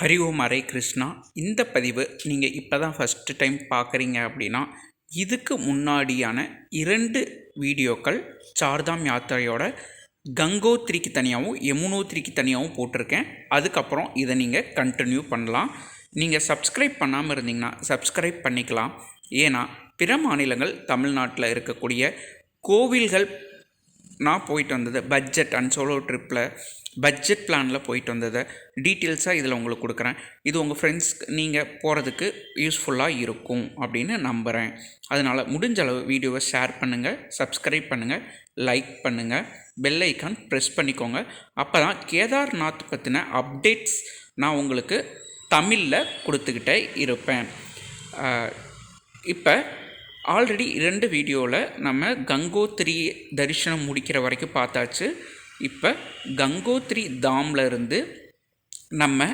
ஹரி ஓம் ஹரே கிருஷ்ணா. இந்த பதிவு நீங்கள் இப்போ தான் ஃபஸ்ட்டு டைம் பார்க்குறீங்க அப்படின்னா இதுக்கு முன்னாடியான இரண்டு வீடியோக்கள் சார்தாம் யாத்திரையோட கங்கோத்ரிக்கு தனியாகவும் யமுனோத்ரிக்கு தனியாகவும் போட்டிருக்கேன். அதுக்கப்புறம் இதை நீங்கள் கண்டினியூ பண்ணலாம். நீங்கள் சப்ஸ்கிரைப் பண்ணாமல் இருந்தீங்கன்னா சப்ஸ்கிரைப் பண்ணிக்கலாம். ஏன்னா பிற மாநிலங்கள் தமிழ்நாட்டில் இருக்கக்கூடிய கோவில்கள் நான் போயிட்டு வந்தது பட்ஜெட் அண்ட் சோலோ ட்ரிப்பில் பட்ஜெட் பிளானில் போயிட்டு வந்ததை. டீட்டெயில்ஸாக இதில் உங்களுக்கு கொடுக்குறேன். இது உங்கள் ஃப்ரெண்ட்ஸ் நீங்கள் போகிறதுக்கு யூஸ்ஃபுல்லாக இருக்கும் அப்படின்னு நம்புகிறேன் அதனால் முடிஞ்ச அளவு வீடியோவை ஷேர் பண்ணுங்கள் சப்ஸ்கிரைப் பண்ணுங்கள் லைக் பண்ணுங்கள் பெல் ஐக்கான் ப்ரெஸ் பண்ணிக்கோங்க. அப்போ தான் கேதார்நாத் பற்றின அப்டேட்ஸ் நான் உங்களுக்கு தமிழில் கொடுத்துக்கிட்டே இருப்பேன். இப்போ ஆல்ரெடி இரண்டு வீடியோவில் நம்ம கங்கோத்ரி தரிசனம் முடிக்கிற வரைக்கும் பார்த்தாச்சு. இப்போ கங்கோத்ரி தாமில் இருந்து நம்ம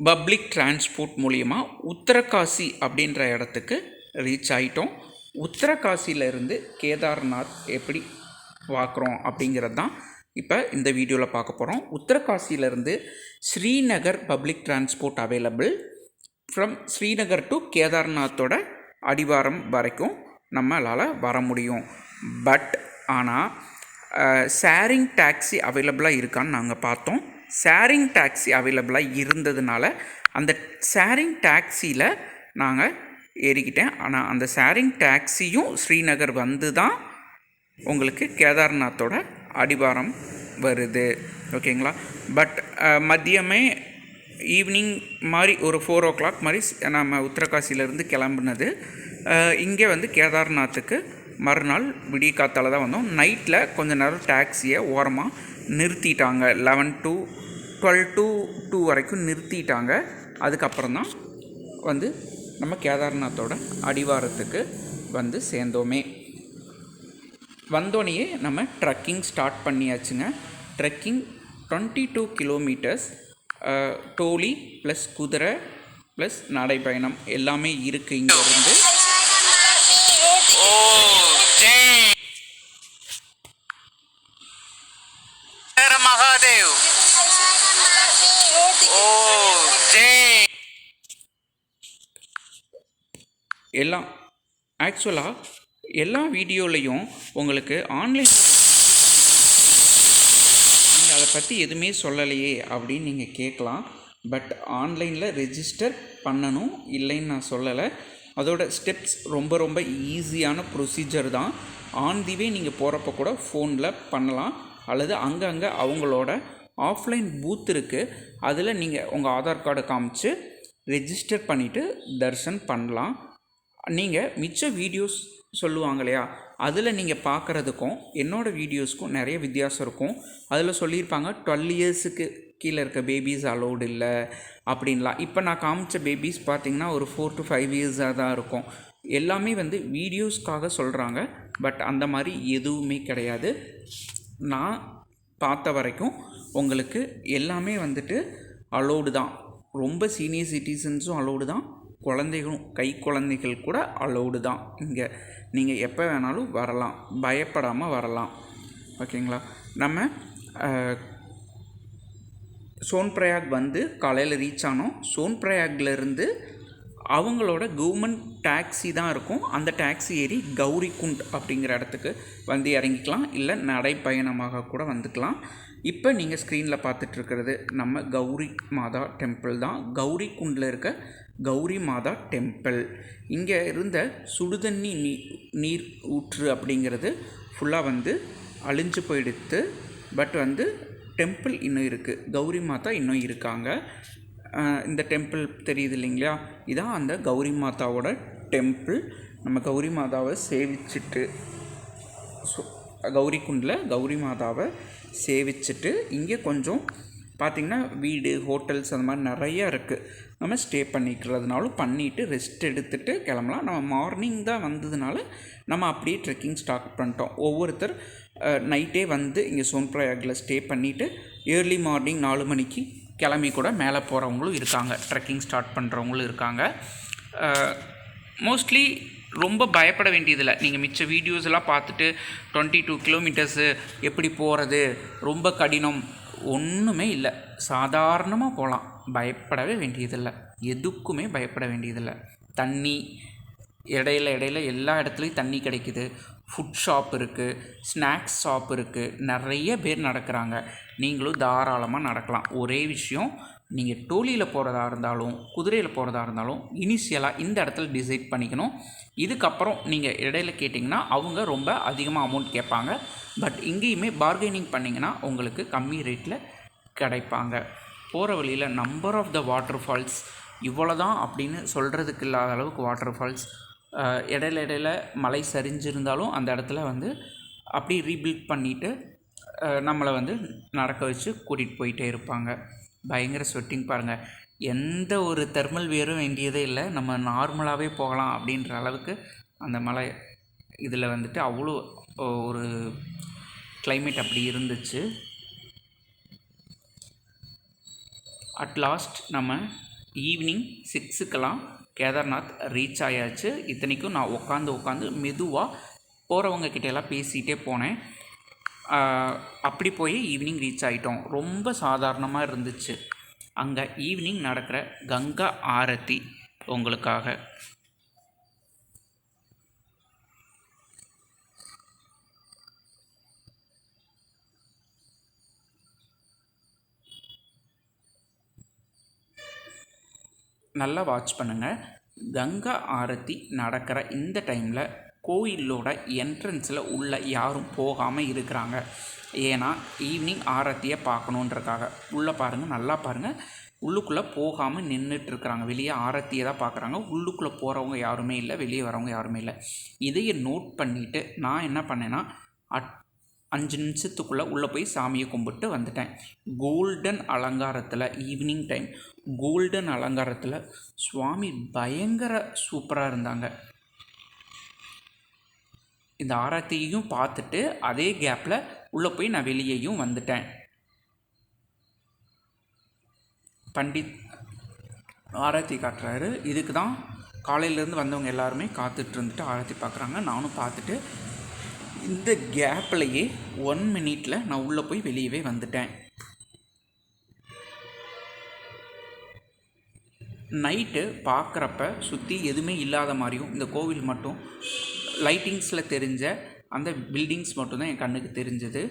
பப்ளிக் டிரான்ஸ்போர்ட் மூலிமா உத்தரகாசி அப்படின்ற இடத்துக்கு ரீச் ஆகிட்டோம் உத்தரகாசியிலேருந்து கேதார்நாத் எப்படி பார்க்குறோம் அப்படிங்கிறது தான் இப்போ இந்த வீடியோவில் பார்க்க போகிறோம் உத்தரகாசியிலேருந்து Srinagar public transport available. From Srinagar to கேதார்நாத்தோட அடிவாரம் வரைக்கும் நம்மளால் வர முடியும். பட் ஆனால் ஷேரிங் டாக்ஸி அவைலபிளாக இருக்கான்னு நாங்கள் பார்த்தோம். ஷேரிங் டாக்ஸி அவைலபிளாக இருந்ததுனால அந்த ஷேரிங் டாக்ஸியில் நாங்கள் ஏறிக்கிட்டேன். ஆனால் அந்த ஷேரிங் டாக்ஸியும் ஸ்ரீநகர் வந்து தான் உங்களுக்கு கேதார்நாத்தோட அடிவாரம் வருது. ஓகேங்களா பட் மதியமே ஈவினிங் மாதிரி ஒரு ஃபோர் ஓ கிளாக் மாதிரி நம்ம உத்தரகாசியிலேருந்து கிளம்புனது. இங்கே வந்து கேதார்நாத்துக்கு மறுநாள் விடிய காத்தால் தான் வந்தோம். நைட்டில் கொஞ்ச நேரம் டாக்ஸியை ஓரமாக நிறுத்திட்டாங்க. Eleven to twelve to two வரைக்கும் நிறுத்திட்டாங்க. அதுக்கப்புறம் தான் வந்து நம்ம கேதார்நாத்தோட அடிவாரத்துக்கு வந்து சேர்ந்தோமே. வந்தோடனேயே நம்ம ட்ரக்கிங் ஸ்டார்ட் பண்ணியாச்சுங்க. ட்ரெக்கிங் டுவெண்ட்டி டூ கிலோமீட்டர்ஸ் டோலி ப்ளஸ் குதிரை ப்ளஸ் நடைப்பயணம் எல்லாமே இருக்குது இங்கேருந்து. மகாதேவ். எல்லாம் ஆக்சுவலாக எல்லா வீடியோலையும் உங்களுக்கு ஆன்லைன் பற்றி எதுவுமே சொல்லலையே அப்படின்னு நீங்கள் கேட்கலாம். பட் ஆன்லைனில் ரெஜிஸ்டர் பண்ணணும் இல்லைன்னு நான் சொல்லலை. அதோட ஸ்டெப்ஸ் ரொம்ப ரொம்ப ஈஸியான ப்ரொசீஜர் தான். ஆன் தி வே நீங்கள் போகிறப்ப கூட ஃபோனில் பண்ணலாம். அல்லது அங்கங்கே அவங்களோட ஆஃப்லைன் பூத் இருக்குது அதில் நீங்கள் உங்கள் ஆதார் கார்டை காமிச்சு ரெஜிஸ்டர் பண்ணிவிட்டு தர்ஷன் பண்ணலாம். நீங்கள் மிச்ச வீடியோஸ் சொல்லுவாங்க இல்லையா? அதில் நீங்கள் பார்க்குறதுக்கும் என்னோடய வீடியோஸ்க்கும் நிறைய வித்தியாசம் இருக்கும். அதில் சொல்லியிருப்பாங்க டுவெல் இயர்ஸுக்கு கீழே இருக்க பேபிஸ் அலோடு இல்லை அப்படின்லாம். இப்போ நான் காமிச்ச பேபிஸ் பார்த்திங்கன்னா ஒரு ஃபோர் டு ஃபைவ் இயர்ஸாக தான் இருக்கும். எல்லாமே வந்து வீடியோஸ்க்காக சொல்கிறாங்க பட் அந்த மாதிரி எதுவுமே கிடையாது. நான் பார்த்த வரைக்கும் உங்களுக்கு எல்லாமே வந்துட்டு அலோடு தான். ரொம்ப சீனியர் சிட்டிசன்ஸும் அலோடு தான். குழந்தைகளும் கை குழந்தைகள் கூட அலோடு தான். இங்கே நீங்கள் எப்போ வேணாலும் வரலாம். பயப்படாமல் வரலாம். ஓகேங்களா? நம்ம சோன் பிரயாக் வந்து காலையில் ரீச் ஆனோம். சோன் பிரயாக்லேருந்து அவங்களோட கவர்மெண்ட் டாக்ஸி தான் இருக்கும். அந்த டாக்ஸி ஏறி கௌரிகுண்ட் அப்படிங்கிற இடத்துக்கு வந்து இறங்கிக்கலாம். இல்லை நடைப்பயணமாக கூட வந்துக்கலாம். இப்போ நீங்கள் ஸ்க்ரீனில் பார்த்துட்ருக்கிறது நம்ம கௌரி மாதா டெம்பிள் தான். கௌரி குண்டில் இருக்க கௌரி மாதா டெம்பிள். இங்கே இருந்த சுடுதண்ணி நீ நீர் ஊற்று அப்படிங்கிறது ஃபுல்லாக வந்து அழிஞ்சு போயிடுத்து பட் வந்து டெம்பிள் இன்னும் இருக்குது கௌரி மாதா இன்னும் இருக்காங்க. இந்த டெம்பிள் தெரியுது இல்லைங்களா? இதான் அந்த கௌரி மாதாவோட டெம்பிள். நம்ம கௌரி மாதாவை சேவிச்சுட்டு சு கௌரி குண்டில் கௌரி மாதாவை சேவிச்சுட்டு இங்கே கொஞ்சம் பார்த்திங்கன்னா வீடு ஹோட்டல்ஸ் அந்த மாதிரி நிறையா இருக்குது நம்ம ஸ்டே பண்ணிக்கிறதுனாலும் பண்ணிவிட்டு ரெஸ்ட் எடுத்துகிட்டு கிளம்பலாம். நம்ம மார்னிங் தான் வந்ததுனால நம்ம அப்படியே ட்ரெக்கிங் ஸ்டார்ட் பண்ணிட்டோம். ஒவ்வொருத்தர் நைட்டே வந்து இங்கே சோன்பிரயாகில் ஸ்டே பண்ணிவிட்டு ஏர்லி மார்னிங் நாலு மணிக்கு கிளம்பி கூட மேலே போகிறவங்களும் இருக்காங்க. ட்ரெக்கிங் ஸ்டார்ட் பண்ணுறவங்களும் இருக்காங்க. மோஸ்ட்லி ரொம்ப பயப்பட வேண்டியதில்லை. நீங்கள் மிச்ச வீடியோஸ் எல்லாம் பார்த்துட்டு டுவெண்ட்டி டூ கிலோமீட்டர்ஸு எப்படி போகிறது ரொம்ப கடினம். ஒன்றுமே இல்லை. சாதாரணமாக போகலாம் பயப்படவே வேண்டியதில்லை. எதுக்குமே பயப்பட வேண்டியதில்லை. தண்ணி இடையில இடையில எல்லா இடத்துலையும் தண்ணி கிடைக்குது. ஃபுட் ஷாப் இருக்குது ஸ்நாக்ஸ் ஷாப் இருக்குது நிறைய பேர் நடக்கிறாங்க. நீங்களும் தாராளமாக நடக்கலாம். ஒரே விஷயம் நீங்கள் டோலியில் போகிறதா இருந்தாலும் குதிரையில் போகிறதா இருந்தாலும் இனிஷியலாக இந்த இடத்துல டிசைட் பண்ணிக்கணும். இதுக்கப்புறம் நீங்கள் இடையில கேட்டிங்கன்னா அவங்க ரொம்ப அதிகமாக அமௌண்ட் கேட்பாங்க. பட் இங்கேயுமே பார்கெனிங் பண்ணிங்கன்னா உங்களுக்கு கம்மி ரேட்டில் கிடைப்பாங்க. போகிற வழியில் number of the waterfalls இவ்வளோ தான் அப்படின்னு சொல்கிறதுக்கு இல்லாத அளவுக்கு வாட்டர் ஃபால்ஸ் இடையில இடையில மலை சரிஞ்சிருந்தாலும் அந்த இடத்துல வந்து அப்படி ரீபில்ட் பண்ணிவிட்டு நம்மளை வந்து நடக்க வச்சு கூட்டிகிட்டு போயிட்டே இருப்பாங்க. பயங்கர ஸ்வெட்டிங் பாருங்கள் எந்த ஒரு தெர்மல் வியரும் வேண்டியதே இல்லை. நம்ம நார்மலாகவே போகலாம் அப்படின்ற அளவுக்கு அந்த மலை இதில் வந்துட்டு அவ்வளோ ஒரு கிளைமேட் அப்படி இருந்துச்சு. அட் லாஸ்ட் நம்ம ஈவினிங் சிக்ஸுக்கெல்லாம் கேதார்நாத் ரீச் ஆயாச்சு. இத்தனைக்கும் நான் உட்காந்து உட்காந்து மெதுவாக போகிறவங்க கிட்டேலாம் பேசிகிட்டே போனேன். அப்படி போய் ஈவினிங் ரீச் ஆகிட்டோம் ரொம்ப சாதாரணமாக இருந்துச்சு. அங்கே ஈவினிங் நடக்கிற கங்கா ஆரத்தி உங்களுக்காக. நல்லா வாட்ச் பண்ணுங்கள் கங்கா ஆரத்தி நடக்கிற இந்த டைமில் கோயிலோட என்ட்ரன்ஸில் உள்ள யாரும் போகாமல் இருக்கிறாங்க. ஏன்னா ஈவினிங் ஆரத்தியை பார்க்கணுன்றக்காக உள்ளே பாருங்கள் நல்லா பாருங்கள் உள்ளுக்குள்ளே போகாமல் நின்றுட்டு இருக்கிறாங்க வெளியே ஆரத்தியை தான் பார்க்குறாங்க. உள்ளுக்குள்ளே போகிறவங்க யாருமே இல்லை வெளியே வரவங்க யாருமே இல்லை. இதையே நோட் பண்ணிவிட்டு நான் என்ன பண்ணேன்னா அட் அஞ்சு நிமிஷத்துக்குள்ளே உள்ளே போய் சாமியை கும்பிட்டு வந்துட்டேன். கோல்டன் அலங்காரத்தில் ஈவினிங் டைம் கோல்டன் அலங்காரத்தில் சுவாமி பயங்கர சூப்பராக இருந்தாங்க. இந்த ஆராத்தியையும் பார்த்துட்டு அதே கேப்பில் உள்ளே போய் நான் வெளியேயும் வந்துட்டேன். பண்டித் ஆராத்தி காட்டுறாரு. இதுக்கு தான் காலையிலேருந்து வந்தவங்க எல்லாருமே காத்துட்டு இருந்துட்டு ஆராத்தி பார்க்குறாங்க நானும் பார்த்துட்டு இந்த கேப்லையே ஒன் மினிட்ல நான் உள்ளே போய் வெளியவே வந்துட்டேன். நைட்டு பார்க்குறப்ப சுற்றி எதுவுமே இல்லாத மாதிரியும் இந்த கோவில் மட்டும் லைட்டிங்ஸில் தெரிஞ்ச அந்த பில்டிங்ஸ் மட்டும்தான் என் கண்ணுக்கு தெரிஞ்சது.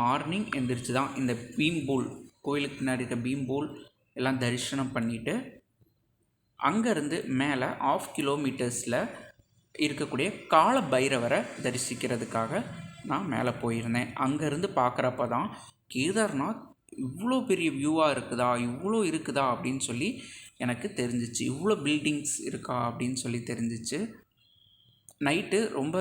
மார்னிங் எந்திரிச்சு தான் இந்த பீம் போல் கோயிலுக்கு பின்னாடி இருக்க பீம் போல் எல்லாம் தரிசனம் பண்ணிவிட்டு அங்கேருந்து மேலே ஆஃப் கிலோமீட்டர்ஸில் இருக்கக்கூடிய கால பைரவரை தரிசிக்கிறதுக்காக நான் மேலே போயிருந்தேன். அங்கேருந்து பார்க்குறப்ப தான் கேதார்நாத் இவ்வளோ பெரிய வியூவாக இருக்குதா இவ்வளோ இருக்குதா அப்படின்னு சொல்லி எனக்கு தெரிஞ்சிச்சு. இவ்வளோ பில்டிங்ஸ் இருக்கா அப்படின்னு சொல்லி தெரிஞ்சிச்சு. நைட்டு ரொம்ப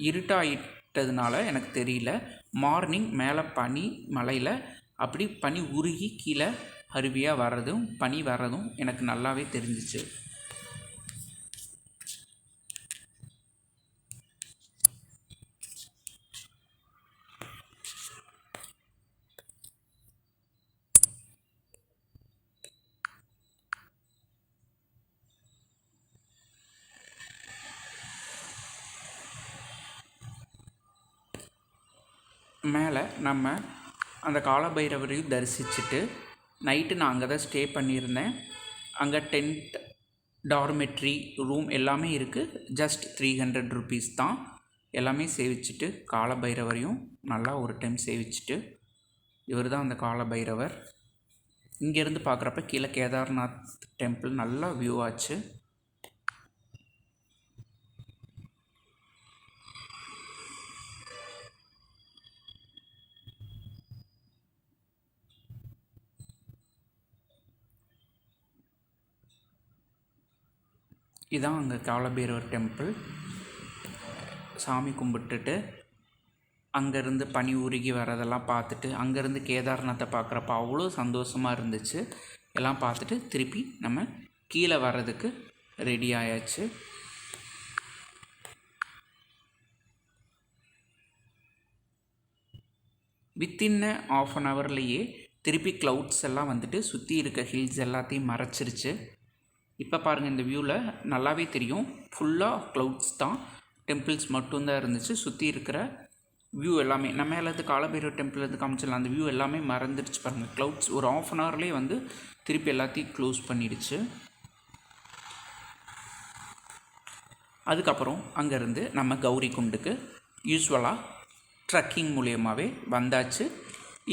இருட்டாயிட்டதுனால எனக்கு தெரியல. மார்னிங் மேலே பனி மலையில் அப்படி பனி உருகி கீழே அருவியாக வர்றதும் பனி வர்றதும் எனக்கு நல்லாவே தெரிஞ்சிச்சு. மேலே நம்ம அந்த காலபைரவரையும் தரிசிச்சுட்டு நைட்டு நான் அங்கே தான் ஸ்டே பண்ணியிருந்தேன். அங்கே டென்ட் டார்மெட்ரி ரூம் எல்லாமே இருக்குது ஜஸ்ட் த்ரீ ஹண்ட்ரட் ருபீஸ் தான். எல்லாமே சேவிச்சுட்டு காலபைரவரையும் நல்லா ஒரு டைம் சேவிச்சுட்டு இவர் தான் அந்த காலபைரவர். இங்கேருந்து பார்க்குறப்ப கீழே கேதார்நாத் டெம்பிள் நல்லா வியூ ஆச்சு. இதான் அங்கே காலபைரவர் டெம்பிள் சாமி கும்பிட்டுட்டு அங்கேருந்து பனி உருகி வரதெல்லாம் பார்த்துட்டு அங்கேருந்து கேதார்நாத்தை பார்க்குறப்ப அவ்வளோ சந்தோஷமாக இருந்துச்சு. எல்லாம் பார்த்துட்டு திருப்பி நம்ம கீழே வர்றதுக்கு ரெடி ஆயாச்சு. வித்தின் ஆஃப் அன் ஹவர்லேயே திருப்பி க்ளவுட்ஸ் எல்லாம் வந்துட்டு சுற்றி இருக்க ஹில்ஸ் எல்லாத்தையும் மறைச்சிருச்சு. இப்போ பாருங்கள் இந்த வியூவில் நல்லாவே தெரியும். ஃபுல்லாக க்ளவுட்ஸ் தான். டெம்பிள்ஸ் மட்டும்தான் இருந்துச்சு. சுற்றி இருக்கிற வியூ எல்லாமே நம்ம மேலேருந்து காலபைரவர் டெம்பிள் இருந்து காமிச்சிடலாம். அந்த வியூ எல்லாமே மறந்துடுச்சு பாருங்கள் க்ளவுட்ஸ் ஒரு ஆஃப் அன் ஹவர்லேயே வந்து திருப்பி எல்லாத்தையும் க்ளோஸ் பண்ணிடுச்சு. அதுக்கப்புறம் அங்கேருந்து நம்ம கௌரி குண்டுக்கு யூஸ்வலாக ட்ரக்கிங் மூலியமாகவே வந்தாச்சு.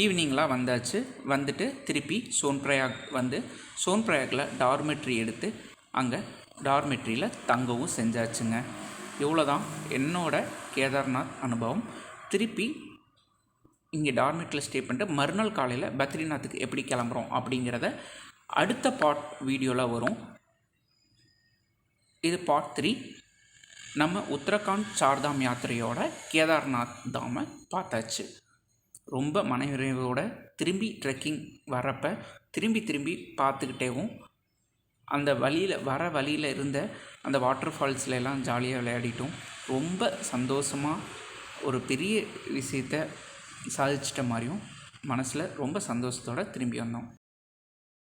ஈவினிங்லாம் வந்தாச்சு. வந்துட்டு திருப்பி சோன்பிரயாக் வந்து சோன்பிரயாகில் டார்மெட்ரி எடுத்து அங்கே டார்மெட்ரியில் தங்கவும் செஞ்சாச்சுங்க. இவ்வளோதான் என்னோட கேதார்நாத் அனுபவம். திருப்பி இங்கே டார்மெட்டில் ஸ்டே பண்ணிட்டு மறுநாள் காலையில் பத்ரிநாத்துக்கு எப்படி கிளம்புறோம் அப்படிங்கிறத அடுத்த பார்ட் வீடியோவில் வரும். இது பார்ட் த்ரீ நம்ம உத்தரகாண்ட் சார்தாம் யாத்திரையோட கேதார்நாத் தாமை பார்த்தாச்சு. ரொம்ப மனநிறைவோட திரும்பி ட்ரெக்கிங் வரப்ப திரும்பி திரும்பி பார்த்துக்கிட்டேவும் அந்த வழியில் வர வழியில் இருந்த அந்த வாட்டர் ஃபால்ஸ்ல எல்லாம் ஜாலியாக விளையாடிட்டோம். ரொம்ப சந்தோஷமாக ஒரு பெரிய விஷயத்த சாதிச்சிட்ட மாதிரியும் மனசில் ரொம்ப சந்தோஷத்தோடு திரும்பி வந்தோம்.